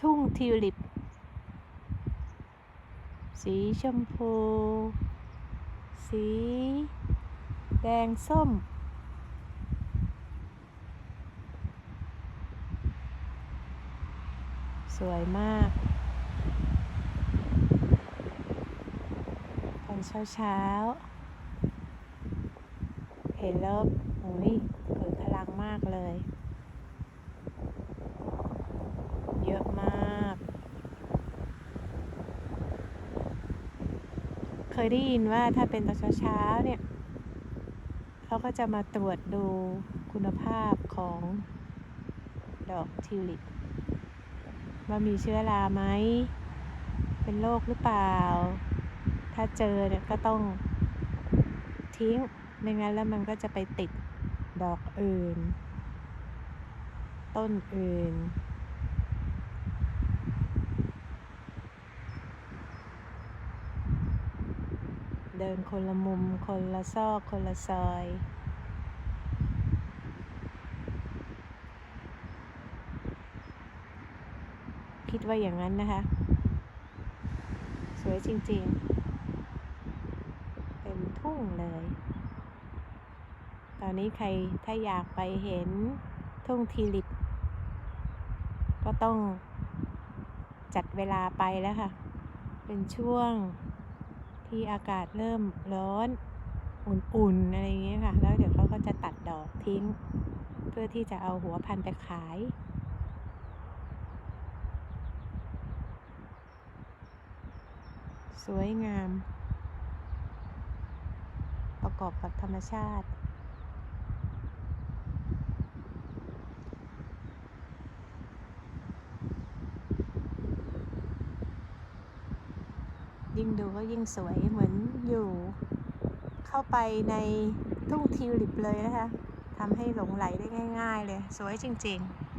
ทุ่งทิวลิป สีชมพู สี แดงส้ม สวยมาก ตอนเช้าเช้าเห็นแล้วโอ้ยเกิดพลังมากเลย เยอะมาก เค ยได้ยินว่าถ้าเป็นตอนเช้าๆเนี่ยเขาก็จะมาตรวจดูคุณภาพของดอกทิวลิปว่ามีเชื้อราไหม เป็นโรคหรือเปล่า ถ้าเจอเนี่ยก็ต้องทิ้ง ไม่งั้นแล้วมันก็จะไปติดดอกอื่น ต้นอื่น เดินคนละมุม คนละซอก คนละซอย คิดว่าอย่างนั้นนะคะ สวยจริงๆ เป็นทุ่งเลย ตอนนี้ใครถ้าอยากไปเห็นทุ่งทิลิป ก็ต้องจัดเวลาไปแล้วค่ะ เป็นช่วง ที่อากาศเริ่มร้อนอุ่นๆอะไรอย่างเงี้ยค่ะ แล้วเดี๋ยวเขาก็จะตัดดอกทิ้ง เพื่อที่จะเอาหัวพันไปขาย สวยงาม ประกอบกับธรรมชาติ ยิ่งดูก็ยิ่งสวยเหมือนอยู่ เข้าไปในทุ่งทิวลิปเลยนะคะทำให้หลงไหลได้ง่าย ๆ เลย สวยจริง ๆ